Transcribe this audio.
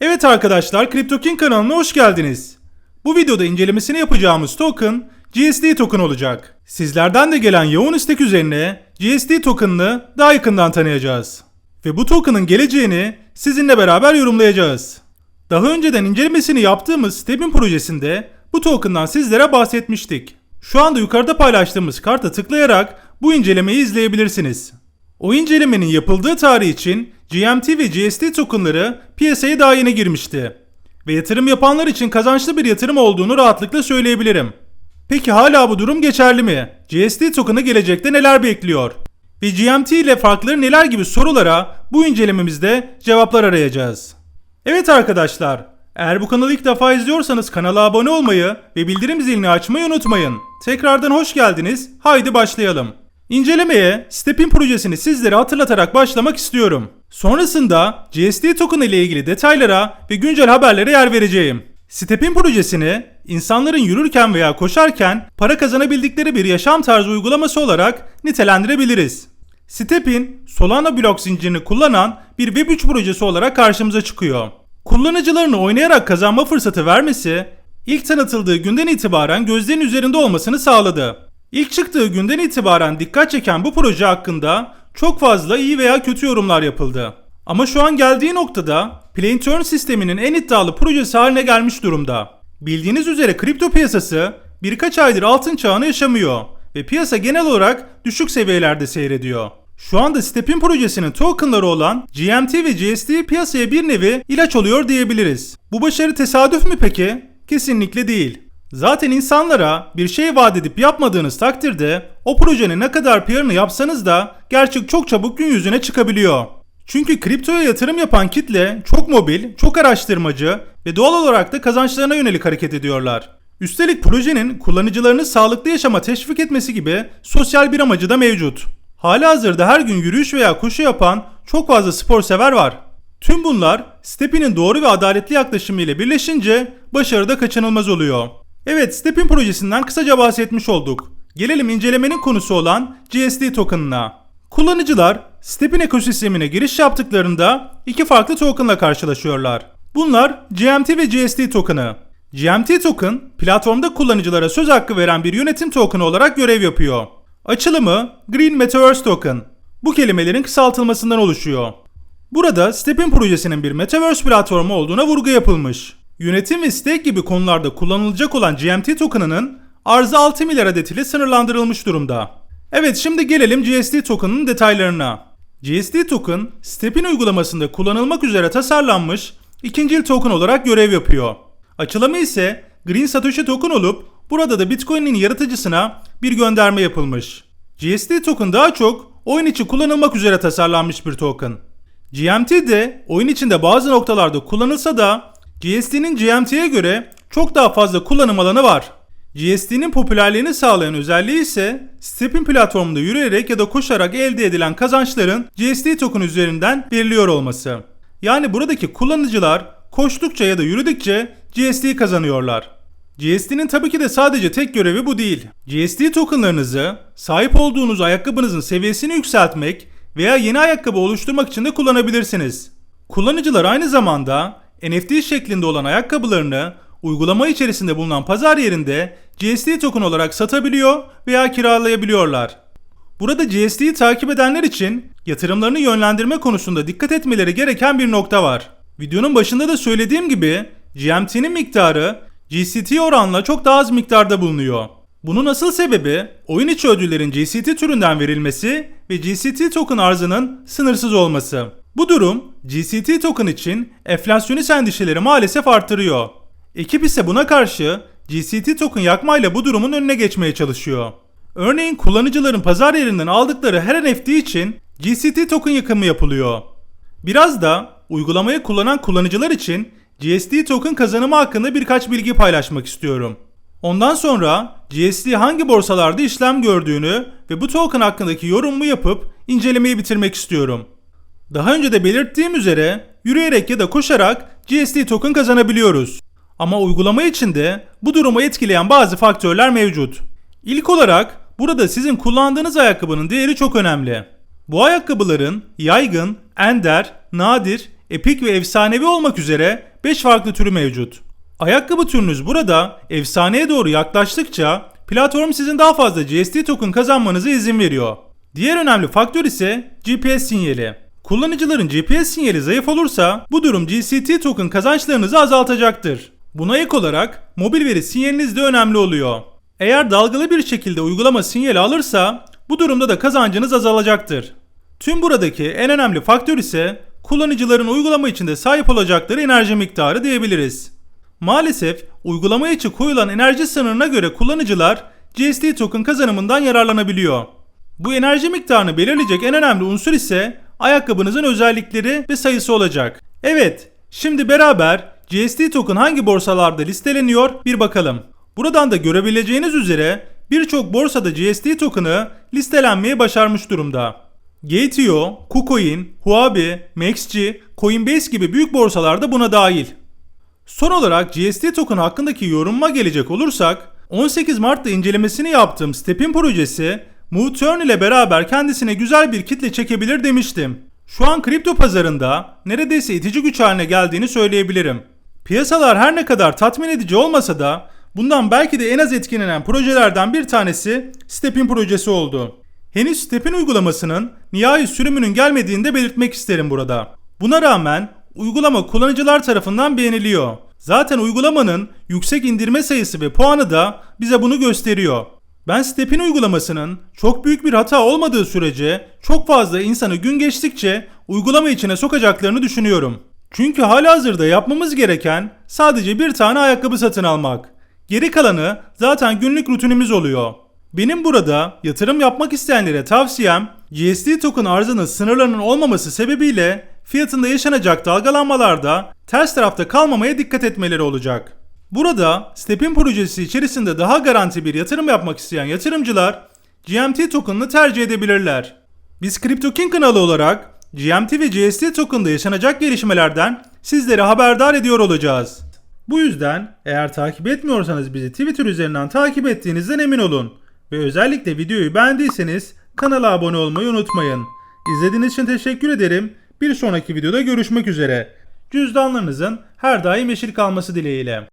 Evet arkadaşlar CryptoKing kanalına hoş geldiniz. Bu videoda incelemesini yapacağımız token GSD token olacak. Sizlerden de gelen yoğun istek üzerine GSD token'ını daha yakından tanıyacağız. Ve bu token'ın geleceğini sizinle beraber yorumlayacağız. Daha önceden incelemesini yaptığımız Stepin projesinde bu token'dan sizlere bahsetmiştik. Şu anda yukarıda paylaştığımız karta tıklayarak bu incelemeyi izleyebilirsiniz. O incelemenin yapıldığı tarih için GMT ve GST tokenları piyasaya daha yeni girmişti. Ve yatırım yapanlar için kazançlı bir yatırım olduğunu rahatlıkla söyleyebilirim. Peki hala bu durum geçerli mi? GST token'ı gelecekte neler bekliyor? Ve GMT ile farkları neler gibi sorulara bu incelememizde cevaplar arayacağız. Evet arkadaşlar, eğer bu kanalı ilk defa izliyorsanız kanala abone olmayı ve bildirim zilini açmayı unutmayın. Tekrardan hoş geldiniz. Haydi başlayalım. İncelemeye Stepin projesini sizlere hatırlatarak başlamak istiyorum. Sonrasında GST token ile ilgili detaylara ve güncel haberlere yer vereceğim. Stepin projesini insanların yürürken veya koşarken para kazanabildikleri bir yaşam tarzı uygulaması olarak nitelendirebiliriz. Stepin, Solana blok zincirini kullanan bir Web3 projesi olarak karşımıza çıkıyor. Kullanıcılarını oynayarak kazanma fırsatı vermesi, ilk tanıtıldığı günden itibaren gözlerin üzerinde olmasını sağladı. İlk çıktığı günden itibaren dikkat çeken bu proje hakkında çok fazla iyi veya kötü yorumlar yapıldı. Ama şu an geldiği noktada Play Turn sisteminin en iddialı projesi haline gelmiş durumda. Bildiğiniz üzere kripto piyasası birkaç aydır altın çağını yaşamıyor ve piyasa genel olarak düşük seviyelerde seyrediyor. Şu anda Stepin projesinin tokenları olan GMT ve GST piyasaya bir nevi ilaç oluyor diyebiliriz. Bu başarı tesadüf mü peki? Kesinlikle değil. Zaten insanlara bir şey vaat edip yapmadığınız takdirde o projenin ne kadar PR'ını yapsanız da gerçek çok çabuk gün yüzüne çıkabiliyor. Çünkü kriptoya yatırım yapan kitle çok mobil, çok araştırmacı ve doğal olarak da kazançlarına yönelik hareket ediyorlar. Üstelik projenin kullanıcılarını sağlıklı yaşama teşvik etmesi gibi sosyal bir amacı da mevcut. Halihazırda her gün yürüyüş veya koşu yapan çok fazla spor sever var. Tüm bunlar Stepin'in doğru ve adaletli yaklaşımı ile birleşince başarıda kaçınılmaz oluyor. Evet Stepin projesinden kısaca bahsetmiş olduk. Gelelim incelemenin konusu olan GSD token'ına. Kullanıcılar Stepin ekosistemine giriş yaptıklarında iki farklı token'la karşılaşıyorlar. Bunlar GMT ve GSD token'ı. GMT token platformda kullanıcılara söz hakkı veren bir yönetim token'ı olarak görev yapıyor. Açılımı Green Metaverse Token. Bu kelimelerin kısaltılmasından oluşuyor. Burada Stepin projesinin bir Metaverse platformu olduğuna vurgu yapılmış. Yönetim ve stake gibi konularda kullanılacak olan GMT token'ının arzı 6 milyar adet ile sınırlandırılmış durumda. Evet şimdi gelelim GST token'ın detaylarına. GST token, Stepin uygulamasında kullanılmak üzere tasarlanmış ikinci token olarak görev yapıyor. Açılımı ise Green Satoshi token olup burada da Bitcoin'in yaratıcısına bir gönderme yapılmış. GST token daha çok oyun için kullanılmak üzere tasarlanmış bir token. GMT de oyun içinde bazı noktalarda kullanılsa da GST'nin GMT'ye göre çok daha fazla kullanım alanı var. GST'nin popülerliğini sağlayan özelliği ise Stepin platformunda yürüyerek ya da koşarak elde edilen kazançların GST token üzerinden veriliyor olması. Yani buradaki kullanıcılar koştukça ya da yürüdükçe GST kazanıyorlar. GST'nin tabii ki de sadece tek görevi bu değil. GST tokenlarınızı sahip olduğunuz ayakkabınızın seviyesini yükseltmek veya yeni ayakkabı oluşturmak için de kullanabilirsiniz. Kullanıcılar aynı zamanda NFT şeklinde olan ayakkabılarını uygulama içerisinde bulunan pazar yerinde GST token olarak satabiliyor veya kiralayabiliyorlar. Burada GST'yi takip edenler için yatırımlarını yönlendirme konusunda dikkat etmeleri gereken bir nokta var. Videonun başında da söylediğim gibi GMT'nin miktarı GCT oranla çok daha az miktarda bulunuyor. Bunun asıl sebebi oyun içi ödüllerin GCT türünden verilmesi ve GCT token arzının sınırsız olması. Bu durum GCT token için enflasyonist endişeleri maalesef artırıyor. Ekip ise buna karşı GCT token yakmayla bu durumun önüne geçmeye çalışıyor. Örneğin kullanıcıların pazar yerinden aldıkları her NFT için GCT token yakımı yapılıyor. Biraz da uygulamayı kullanan kullanıcılar için GST token kazanımı hakkında birkaç bilgi paylaşmak istiyorum. Ondan sonra GST hangi borsalarda işlem gördüğünü ve bu token hakkındaki yorumumu yapıp incelemeyi bitirmek istiyorum. Daha önce de belirttiğim üzere yürüyerek ya da koşarak GST token kazanabiliyoruz. Ama uygulama içinde bu durumu etkileyen bazı faktörler mevcut. İlk olarak burada sizin kullandığınız ayakkabının değeri çok önemli. Bu ayakkabıların yaygın, ender, nadir, epik ve efsanevi olmak üzere 5 farklı türü mevcut. Ayakkabı türünüz burada efsaneye doğru yaklaştıkça platform sizin daha fazla GST token kazanmanıza izin veriyor. Diğer önemli faktör ise GPS sinyali. Kullanıcıların GPS sinyali zayıf olursa bu durum GCT token kazançlarınızı azaltacaktır. Buna ek olarak mobil veri sinyaliniz de önemli oluyor. Eğer dalgalı bir şekilde uygulama sinyali alırsa bu durumda da kazancınız azalacaktır. Tüm buradaki en önemli faktör ise kullanıcıların uygulama içinde sahip olacakları enerji miktarı diyebiliriz. Maalesef uygulama içi koyulan enerji sınırına göre kullanıcılar GST token kazanımından yararlanabiliyor. Bu enerji miktarını belirleyecek en önemli unsur ise ayakkabınızın özellikleri ve sayısı olacak. Evet, şimdi beraber GST token hangi borsalarda listeleniyor bir bakalım. Buradan da görebileceğiniz üzere birçok borsada GST token'ı listelenmeye başarmış durumda. Gate.io, KuCoin, Huobi, MaxG, Coinbase gibi büyük borsalar da buna dahil. Son olarak GST token hakkındaki yorumuma gelecek olursak 18 Mart'ta incelemesini yaptığım Step'in projesi MoveTurn ile beraber kendisine güzel bir kitle çekebilir demiştim. Şu an kripto pazarında neredeyse itici güç haline geldiğini söyleyebilirim. Piyasalar her ne kadar tatmin edici olmasa da bundan belki de en az etkilenen projelerden bir tanesi Step'in projesi oldu. Henüz Step'in uygulamasının nihai sürümünün gelmediğini de belirtmek isterim burada. Buna rağmen uygulama kullanıcılar tarafından beğeniliyor. Zaten uygulamanın yüksek indirme sayısı ve puanı da bize bunu gösteriyor. Ben Step'in uygulamasının çok büyük bir hata olmadığı sürece çok fazla insanı gün geçtikçe uygulama içine sokacaklarını düşünüyorum. Çünkü halihazırda yapmamız gereken sadece bir tane ayakkabı satın almak. Geri kalanı zaten günlük rutinimiz oluyor. Benim burada yatırım yapmak isteyenlere tavsiyem GST token arzının sınırlarının olmaması sebebiyle fiyatında yaşanacak dalgalanmalarda ters tarafta kalmamaya dikkat etmeleri olacak. Burada Step'in projesi içerisinde daha garanti bir yatırım yapmak isteyen yatırımcılar GMT token'ını tercih edebilirler. Biz CryptoKing kanalı olarak GMT ve GST token'da yaşanacak gelişmelerden sizleri haberdar ediyor olacağız. Bu yüzden eğer takip etmiyorsanız bizi Twitter üzerinden takip ettiğinizden emin olun. Ve özellikle videoyu beğendiyseniz kanala abone olmayı unutmayın. İzlediğiniz için teşekkür ederim. Bir sonraki videoda görüşmek üzere. Cüzdanlarınızın her daim yeşil kalması dileğiyle.